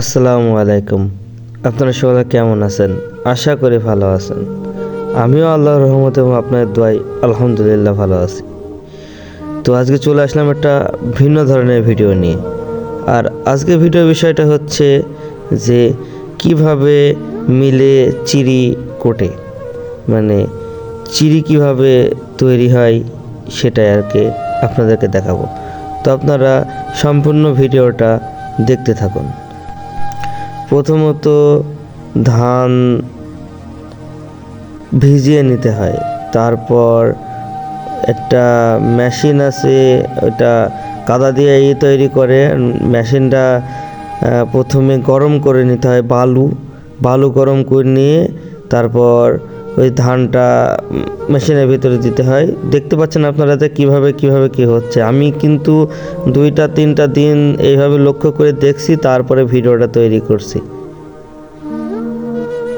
আসসালামু আলাইকুম। আপনারা সবাই কেমন আছেন? আশা করি ভালো আছেন। আমিও আল্লাহর রহমতে এবং আপনার দোয়াই আলহামদুলিল্লাহ ভালো আছি। তো আজকে চলে আসলাম একটা ভিন্ন ধরনের ভিডিও নিয়ে। আর আজকে ভিডিও বিষয়টা হচ্ছে যে কীভাবে মিলে চিড়ি কোটে। মানে চিড়ি কীভাবে তৈরি হয় সেটাই আর কি আপনাদেরকে দেখাবো। তো আপনারা সম্পূর্ণ ভিডিওটা দেখতে থাকুন। প্রথমত ধান ভিজিয়ে নিতে হয়। তারপর একটা মেশিন আছে, ওটা কাদা দিয়ে ই তৈরি করে। মেশিনটা প্রথমে গরম করে নিতে হয় বালু। বালু গরম করে নিয়ে তারপর ওই ধানটা মেশিনের ভিতরে দিতে হয়। দেখতে পাচ্ছেন আপনারা যে কীভাবে কীভাবে কী হচ্ছে। আমি কিন্তু দুইটা, তিনটা দিন এইভাবে লক্ষ্য করে দেখছি, তারপরে ভিডিওটা তৈরি করছি।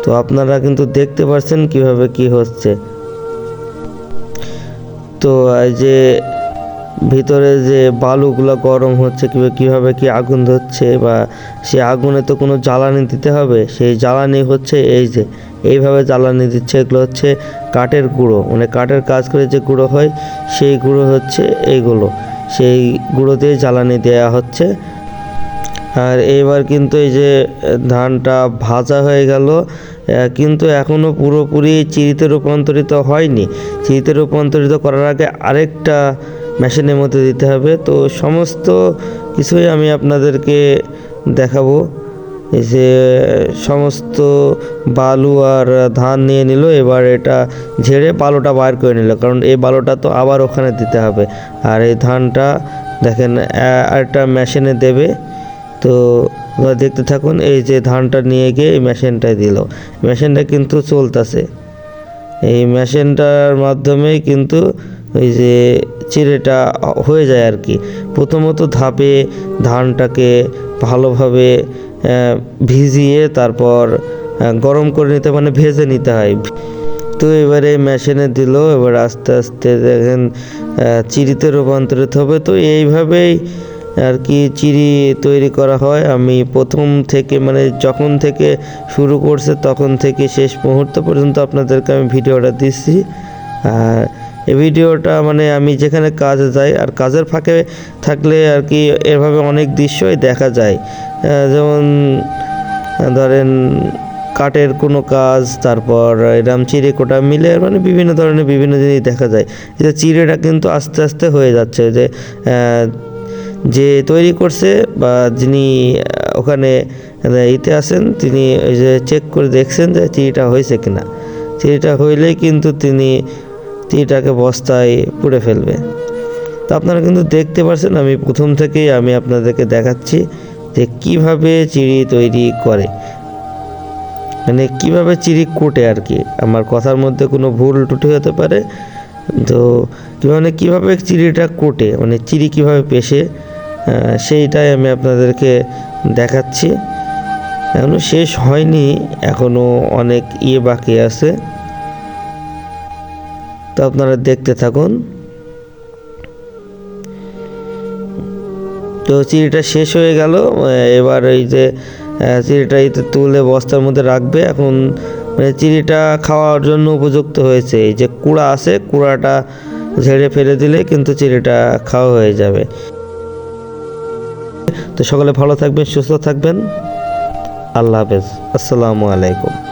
তো আপনারা কিন্তু দেখতে পাচ্ছেন কীভাবে কি হচ্ছে। তো এই যে ভিতরে যে বালুগুলো গরম হচ্ছে কীভাবে কীভাবে কি আগুন ধরছে বা সে আগুনে তো কোনো জ্বালানি দিতে হবে, সেই জ্বালানি হচ্ছে এই যে, এইভাবে জ্বালানি দিচ্ছে, এগুলো হচ্ছে কাঠের গুঁড়ো। মানে কাঠের কাজ করে যে গুঁড়ো হয়, সেই গুঁড়ো হচ্ছে এইগুলো সেই গুঁড়ো দিয়ে জ্বালানি দেওয়া হচ্ছে। আর এবার কিন্তু এই যে ধানটা ভাজা হয়ে গেল কিন্তু এখনও পুরোপুরি চিড়িতে রূপান্তরিত হয়নি। চিড়িতে রূপান্তরিত করার আগে আরেকটা মেশিনের মধ্যে দিতে হবে। তো সমস্ত কিছুই আমি আপনাদেরকে দেখাবো। এই যে সমস্ত বালু আর ধান নিয়ে নিল, এবার এটা ঝেড়ে বালুটা বার করে নিল, কারণ এই বালুটা তো আবার ওখানে দিতে হবে। আর এই ধানটা দেখেন আরেকটা মেশিনে দেবে। তো দেখতে থাকুন, এই যে ধানটা নিয়ে গিয়ে এই মেশিনটায় দিল। মেশিনটা কিন্তু চলতেছে। এই মেশিনটার মাধ্যমেই কিন্তু ওই যে চিড়েটা হয়ে যায় আর কি। প্রথমত ধাপে ধানটাকে ভালোভাবে ভিজিয়ে তারপর গরম করে নিতে মানে ভেজে নিতে হয়। তো এবারে মেশিনে দিল, এবার আস্তে আস্তে দেখেন চিড়িতে রূপান্তরিত হবে। তো এইভাবেই আর কি চিড়ি তৈরি করা হয়। আমি প্রথম থেকে মানে যখন থেকে শুরু করছে, তখন থেকে শেষ মুহূর্ত পর্যন্ত আপনাদেরকে আমি ভিডিওটা দিচ্ছি। আর এই ভিডিওটা মানে আমি যেখানে কাজে যাই আর কাজের ফাঁকে থাকলে আর কি এভাবে অনেক দৃশ্যই দেখা যায়। যেমন ধরেন কাঠের কোনো কাজ, তারপর এরম চিড়ে কোটা মিলে মানে বিভিন্ন ধরনের বিভিন্ন জিনিস দেখা যায়। যে চিড়েটা কিন্তু আস্তে আস্তে হয়ে যাচ্ছে যে যে তৈরি করছে বা যিনি ওখানে ইতে আছেন, তিনি ওই যে চেক করে দেখছেন যে চিড়িটা হয়েছে কিনা। চিড়িটা হইলেই কিন্তু তিনি চিড়িটাকে বস্তায় পুড়ে ফেলবে। তো আপনারা কিন্তু দেখতে পাচ্ছেন আমি প্রথম থেকেই আমি আপনাদেরকে দেখাচ্ছি যে কীভাবে চিড়ি তৈরি করে। মানে কীভাবে চিড়ি কোটে আর কি। আমার কথার মধ্যে কোনো ভুল টুটি হতে পারে। তো মানে কীভাবে চিড়িটা কোটে মানে চিড়ি কীভাবে পেশে সেইটাই আমি আপনাদেরকে দেখাচ্ছি। এখনও শেষ হয়নি এখনও অনেক ইয়ে বাকি আছে। তো আপনারা দেখতে থাকুন। তো চিড়িটা শেষ হয়ে গেল। এবার এই যে চিড়িটা এতে তুলে বস্তার মধ্যে রাখবে। এখন মানে চিড়িটা খাওয়ার জন্য উপযুক্ত হয়েছে। এই যে কুড়া আছে, কুড়াটা ঝেড়ে ফেলে দিলে কিন্তু চিড়িটা খাওয়া হয়ে যাবে। তো সকলে ভালো থাকবেন, সুস্থ থাকবেন। আল্লাহ হাফেজ। আসসালামু আলাইকুম।